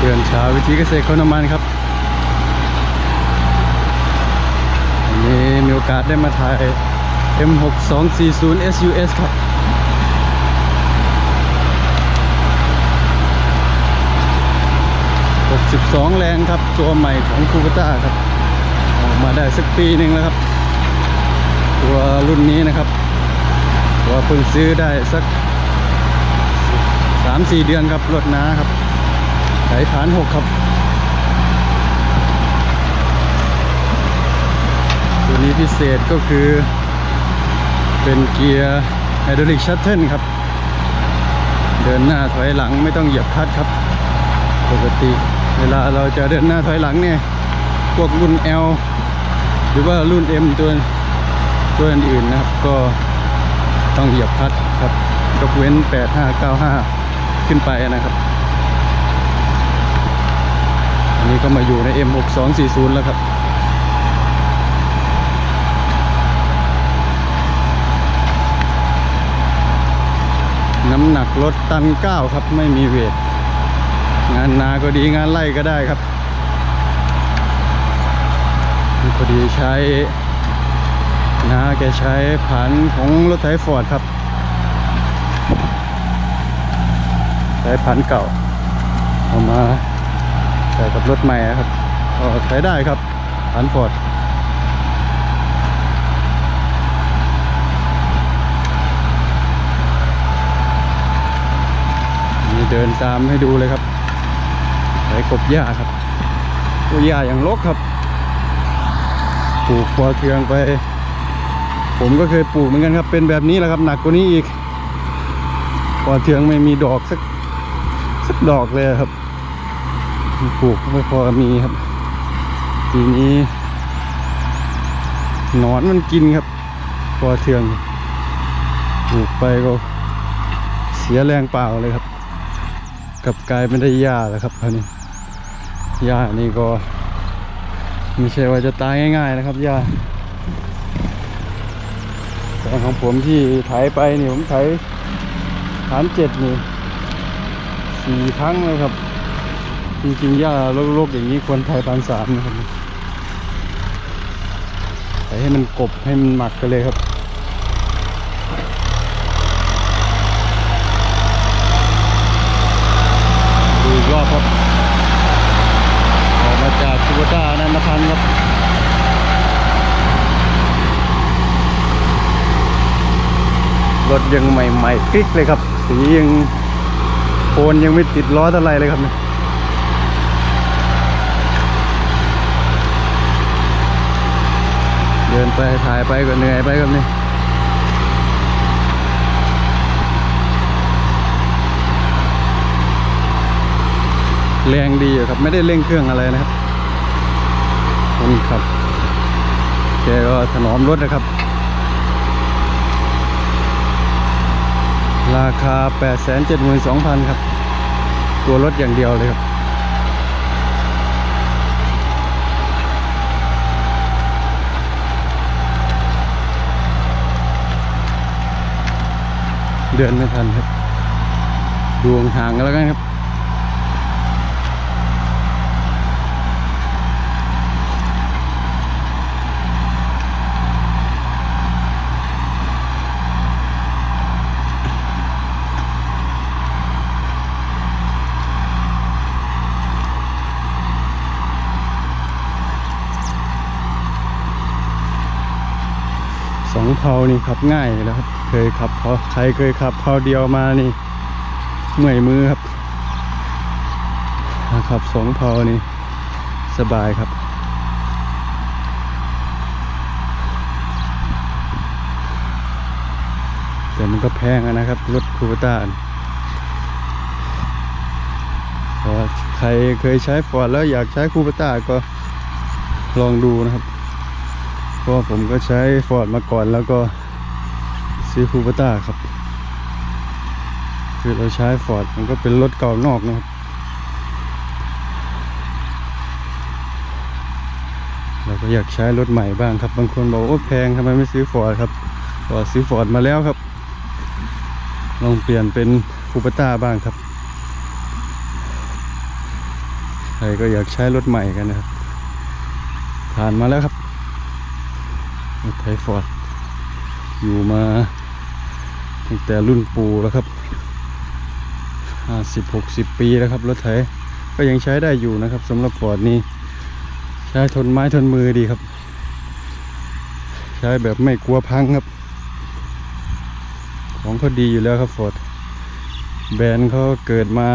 เชาววิธีเกษตรคนน้ำมันครับวันนี้มีโอกาสได้มาถ่าย M6240 SUS ครับ62แรงครับ ตัวใหม่ของคู b ต้าครับ ออกมาได้สักปีหนึ่งแล้วครับ ตัวรุ่นนี้นะครับ ตัวเพิ่งซื้อได้สัก3-4เดือนครับรถน้าครับ สายฐาน6ครับ ตัวนี้พิเศษก็คือ เป็นเกียร์ไฮดรอลิกชัตเทิลครับ เดินหน้าถอยหลังไม่ต้องเหยียบคลัตช์ครับ ปกติ เวลาเราจะเดินหน้าถอยหลังเนี่ย พวกรุ่น L หรือว่ารุ่น M ตัวตัวอื่นๆนะครับก็ต้องเหยียบคลัตช์ครับยกเว้น 8595 ขึ้นไปนะครับ อั นี้ก็มาอยู่ใน M6240 แล้วครับน้ำหนักรถตันเก้าครับไม่มีเวท งานนาก็ดีงานไล่ก็ได้ครับนี่พอดีใช้นาแกใช้ผันของรถไถฟอร์ดครับ ใช้ผันเก่าเอามา ใส่กับรถใหม่ครับใช้ได้ครับผันฟอร์ดนี่เดินตามให้ดูเลยครับไปกบหญ้าครับกบหญ้าอย่างรกครับปลูกพอเทืองไป ผมก็เคยปลูกเหมือนกันครับ เป็นแบบนี้แหละครับ หนักกว่านี้อีกพอเทืองไม่มีดอกสักสักดอกเลยครับ ปลูกไม่พอมีครับทีนี้หนอนมันกินครับพอเทืองปลูกไปก็เสียแรงเปล่าเลยครับกลับกลายไม่ได้หญ้าแล้วครับคราวนี้หญ้านี่ก็ไม่ใช่ว่าจะตายง่ายๆนะครับหญ้าแต่ของผมที่ไถไปนี่ผมไถฐานเจ็ดนี่สี่ครั้งเลยครับ จริงๆหญ้าโรคๆอย่างนี้ควรไถปานสามนะครับไถให้มันกบให้มันหมักกันเลยครับดูอีกรอบครับออกมาจากคูเบต้านันทพันธ์ครับรถยังใหม่ๆคลิกเลยครับ สียังโคนยังไม่ติดล้อเท่าไรเลยครับเนี่ย ดินไปถ่ายไปก็เหนื่อยไปครับนี่แรงดีอยู่ครับไม่ได้เร่งเครื่องอะไรนะครับคนขับแกก็ถนอมรถนะครับ ราคา 872,000 ครับ ตัวรถอย่างเดียวเลยครับ เดินไม่ทันครับดวงทางกันแล้วกันครับ องเพานี่ขับง่ายอยู่แล้วครับ เคยขับเพาใครเคยขับเพาเดียวมานี่เมื่อยมือครับขับสองเพานี่สบายครับแต่มันก็แพงนะครับรถคูเปต้าใครเคยใช้ฟอร์ดแล้วอยากใช้คูเปต้าก็ลองดูนะครับ ราะผมก็ใช้ฟอร์ดมาก่อนแล้วก็ซื้อคูปต้าครับ คือเราใช้ฟอร์ดมันก็เป็นรถเก่านอกนะครับ เราก็อยากใช้รถใหม่บ้างครับ บางคนบอกว่าแพงทำไมไม่ซื้อฟอร์ดครับก็ซื้อฟอร์ดมาแล้วครับ ลองเปลี่ยนเป็นคูปต้าบ้างครับใครก็อยากใช้รถใหม่กันนะครับ ผ่านมาแล้วครับ ไทฟอร์ดอยู่มาตั้งแต่รุ่นปู่แล้วครับห้าสิบหกสิบปีแล้วครับรถไถก็ยังใช้ได้อยู่นะครับสำหรับฟอร์ดนี่ใช้ทนไม้ทนมือดีครับ ใช้แบบไม่กลัวพังครับ ของเขาดีอยู่แล้วครับฟอร์ดแบรนด์เขาเกิดมา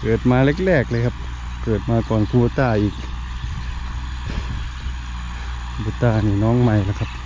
เกิดมาแรกๆเลยครับ เกิดมาก่อนคูต้าอีก บุตานี่น้องใหม่แล้วครับ